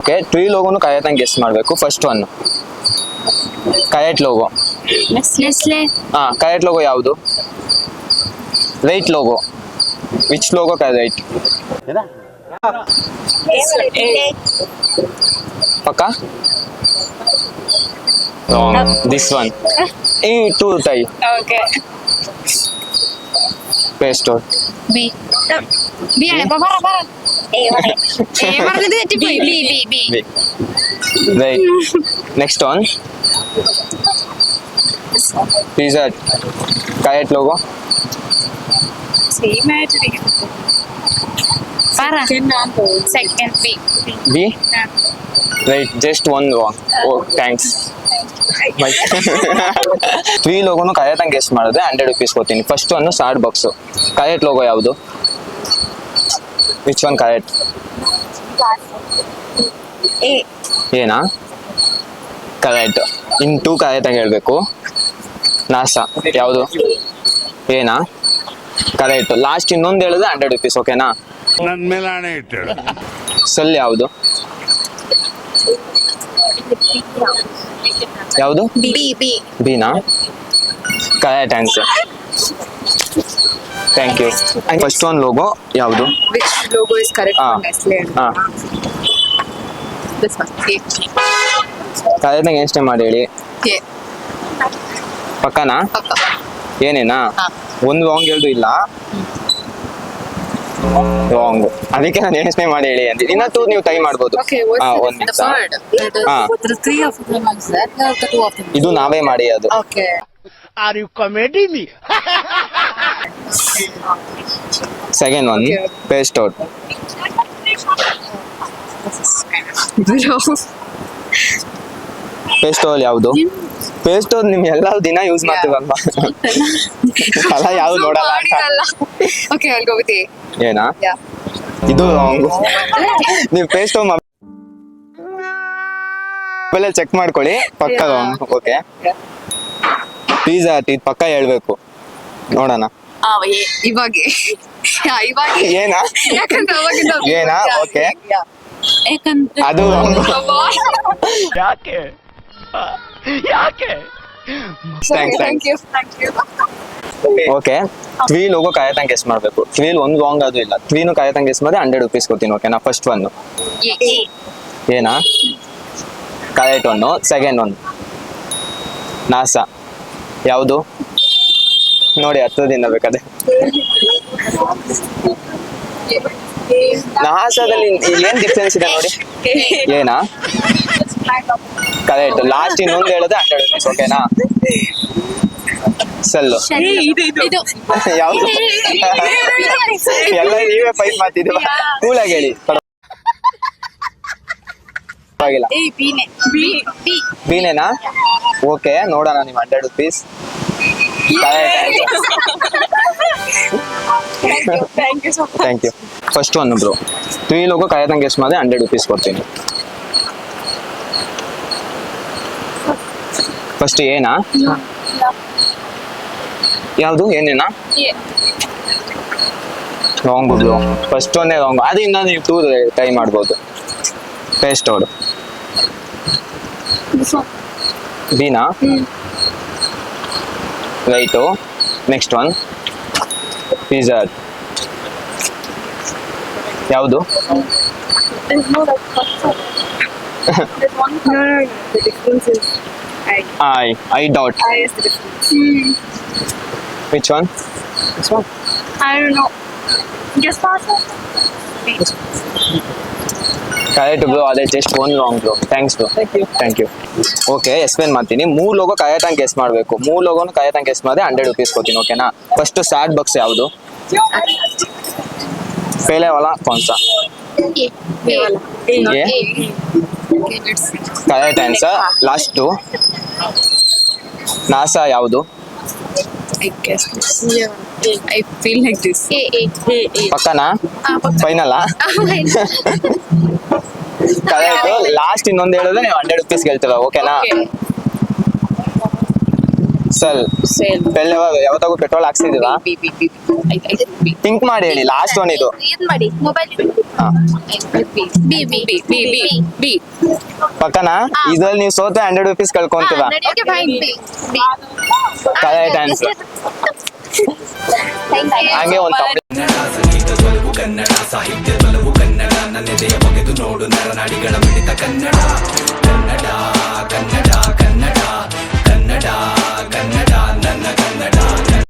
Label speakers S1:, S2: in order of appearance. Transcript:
S1: Okay three ಲೋಗೋನು ಕಯತಂಗ್ guess ಮಾಡಬೇಕು. ಫಸ್ಟ್ ಒನ್ ಕಯಟ್ ಲೋಗೋ
S2: ನೆಸ್ಲೆ
S1: ಹಾ ಕಯಟ್ ಲೋಗೋ ಯಾವುದು? Right logo which logo right ಪಕ್ಕ? ದಿಸ್ ಒನ್ ಈ two try.
S2: Okay
S1: pay store
S2: B B ആണ് ഇപ്പൊ പറ പറ ഏ പറഞ്ഞത് തെറ്റിപ്പോയി B B B
S1: right next one pizza ಕಯಟ್ logo
S2: same ആയിട്ടിരിക്കും പറ second B
S1: B right just one wrong oh thanks three ಲೋಗೋನು ಕಯತಂಗ್ guest ಮಾಡಿದ್ರೆ ಹಂಡ್ರೆಡ್ ರುಪೀಸ್ ಕೊಡ್ತೀನಿ ಫಸ್ಟ್ ಒನ್ ಸ್ಟಾರ್ಟ್ ಬಾಕ್ಸ್ ಕಯಟ್ ಲೋಗೋ ಯಾವುದು? ವಿಚ್ ಒನ್ ಕಯಟ್
S2: ಎ
S1: ಏನಾ ಕರೆಕ್ಟ್ ಇನ್ ಟೂ ಕರೆಕ್ಟಾಗಿ ಹೇಳ್ಬೇಕು. ನಾಸಾ ಯಾವುದು? ಏನಾ ಕರೆಕ್ಟ್ ಲಾಸ್ಟ್ ಇನ್ನೊಂದು ಹೇಳಿದ್ರೆ ಹಂಡ್ರೆಡ್ ರುಪೀಸ್ ಓಕೆನಾ
S3: ನನ್ನ ಮೇಲೆ ಹಣೆ ಇಟ್ಟು
S1: ಸೆಲ್ ಯಾವುದು? ಯಾವುದು?
S2: B B
S1: Bina correct answer thank you first one logo ಯಾವುದು?
S4: Which logo is correct for Nestle ಹಾ ದಿಸ್ ಫಸ್ಟ್
S1: ಕೇ ಕರೆಕ್ಟ್ ಮಾಡಿ ಹೇಳಿ.
S4: ಕೇ
S1: ಪಕ್ಕನಾ? ಏನೇನಾ? ಒಂದು ವಾಂಗ್ ಹೇಳ್ದು ಇಲ್ಲ. ವಾಂಗ್ ಅದಕ್ಕೆ ನಾನು ಎಣಸ್ಮೆ ಮಾಡಿ ಹೇಳಿ ಅಂತ. ಇನ್ನ ಟೂ ನೀವು ಟೈ ಮಾಡ್ಬೋದು. ಇದು ನಾವೇ ಮಾಡಿ ಅದು.
S3: Are you comedy me
S1: second one
S4: Okay.
S1: Paste out paste owl ಯಾವುದು? ಪೇಸ್ಟ್ ಔಲ್ ನಿಮ್ ಎಲ್ಲ ದಿನ ಯೂಸ್ ಮಾಡ್ತೀವಲ್ವಾ? ಅಲ್ಲ ಯಾವ್ದು ನೋಡಲ್ಲ ಅಂತ.
S4: okay, I'll go with A.
S1: ಏನಾ?
S4: Yeah.
S1: ಇದು ನೀವು ಪೇಸ್ಟ್ ಮೊಬೈಲ್ ಚೆಕ್ ಮಾಡ್ಕೊಳ್ಳಿ ಪಕ್ಕ. Okay
S4: Yeah.
S1: ಪಿಜ್ಜಾ ಇದು ಪಕ್ಕ ಹೇಳ್ಬೇಕು. ನೋಡೋಣ.
S4: ಇವಾಗ. A. ಇವಾಗೆ?
S1: ಏನಾ?
S4: ಯಾಕಂದ್ರೆ ಅವಾಗಿಂದ
S1: ಏನಾ?
S4: Yeah.
S2: ಯಾಕಂದ್ರೆ
S1: ಅದು.
S3: ಯಾಕೆ? ಯಾಕೆ?
S1: Thanks,
S4: Thank you. Thank you.
S1: Okay. Three logo ಕಾಯತಂಗ್ guess ಮಾಡಬೇಕು. ತ್ರೀಲ್ ಒಂದು ರಾಂಗ್ ಅದು ಇಲ್ಲ. ತ್ರೀನು ಕಾಯತಂಗ್ ಗೆಸ್ ಮಾಡಿ ಹಂಡ್ರೆಡ್ ರುಪೀಸ್ ಕೊಡ್ತೀನಿ ಓಕೆನಾ ಫಸ್ಟ್ ಒನ್ ಏನಾ? Correct one second one NASA. ಯಾವುದು? ನೋಡಿ ಹತ್ತದಿಂದ ಬೇಕಾದ್ರೆ. ನಾಸದಲ್ಲಿ ಏನ್ ಡಿಫ್ರೆನ್ಸ್ ಇದೆ ನೋಡಿ? ಏನಾ? ಕರೆಕ್ಟ್ ಲಾಸ್ಟ್ ಇನ್ನೊಂದು ಹೇಳೋದು ಹಂಡ್ರೆಡ್ ರುಪೀಸ್ ಓಕೆನಾ ಸಲ್ಲು. ಯಾವುದು? ಎಲ್ಲ ನೀವೇ ಫೈಟ್ ಮಾಡ್ತಿದ್ದೀವ ಕೂಲಾಗಿ ಹೇಳಿ ಪರವಾಗಿಲ್ಲ. ಬೀನೆನಾ? ಓಕೆ ನೋಡೋಣ ನೀವು hundred rupees.
S4: Thank you
S1: first one bro three logo ಕಾಯತಂಗೆ ಎಷ್ಟು ಮಾಡಿದ್ರೆ ಹಂಡ್ರೆಡ್ ರುಪೀಸ್ ಕೊಡ್ತೀನಿ. ಫಸ್ಟ್ ಏನಾ ಯಾವುದು? ಏನೇನಾ? ರಾಂಗ್ ಬ್ರೋ ಫಸ್ಟ್ ಒಂದೇ ರಾಂಗ್ ಅದರಿಂದ ನೀವು ಟೂ ಟ್ರೈ ಮಾಡ್ಬೋದು. Paste ಔಡ್ Beena right next one pizza ಯಾವುದು
S4: There's no like There's one. No, no, no. The difference is I.
S1: I I dot
S4: I is the difference.
S1: Which one
S2: I don't know guess faster
S1: Correct bro ಅದೇ just one long bro thanks bro.
S4: Thank you
S1: okay explain ಮಾಡ್ತೀನಿ ಮೂರು logo ಟ್ಯಾಂಕ್ guess ಮಾಡಬೇಕು. ಮೂರು ಲೋಗೋನು ಟ್ಯಾಂಕ್ guess ಮಾಡಿದ್ರೆ hundred rupees ಕೊಡ್ತೀನಿ ಓಕೆನಾ ಫಸ್ಟ್ ಸ್ಯಾಡ್ ಬಾಕ್ಸ್ ಯಾವುದು? ಪೇಲೆ ವಾಲ ಕೌನ್ಸ ಕರೆಕ್ಟ್ ಆನ್ಸರ್ ಲಾಸ್ಟು ನಾಸಾ ಯಾವುದು? ಪಕ್ಕನಾ? ಫೈನಲಾ ಕರೆಕ್ಟ್ ಲಾಸ್ಟ್ ಇನ್ನೊಂದು ಹೇಳಿದ್ರೆ ನೀವು ಹಂಡ್ರೆಡ್ ರುಪೀಸ್ ಗೆಲ್ತೀರ ಓಕೆನಾ ಸೆಲ್ ಪೆಲ್ ಯಾವತ್ತಾಗೂ ಪೆಟ್ರೋಲ್
S4: ಬಿ
S1: ಥಿಂಕ್ ಮಾಡಿ ಹೇಳಿ ಲಾಸ್ಟ್ ಒನ್ ಇದು
S2: ಇದ್ ಮಾಡಿ ಮೊಬೈಲ್
S1: ಹಾ.
S2: B B B
S4: B B B B
S1: ಪಕ್ಕನಾ ಇದ್ರಲ್ಲಿ ನೀವು ಸೋತ ಹಂಡ್ರೆಡ್ ರುಪೀಸ್
S2: ಕಳ್ಕೊಂತೀರಾ
S1: ಕರೆಕ್ಟ್ ಆನ್ಸರ್ ಹಂಗೆ ಒಂದು
S5: ಕನ್ನಡ ಸಾಹಿತ್ಯ ಕನ್ನಡ ನೋಡು ನರನಾಡಿಗಳ ಮಿಡಿತ ಕನ್ನಡ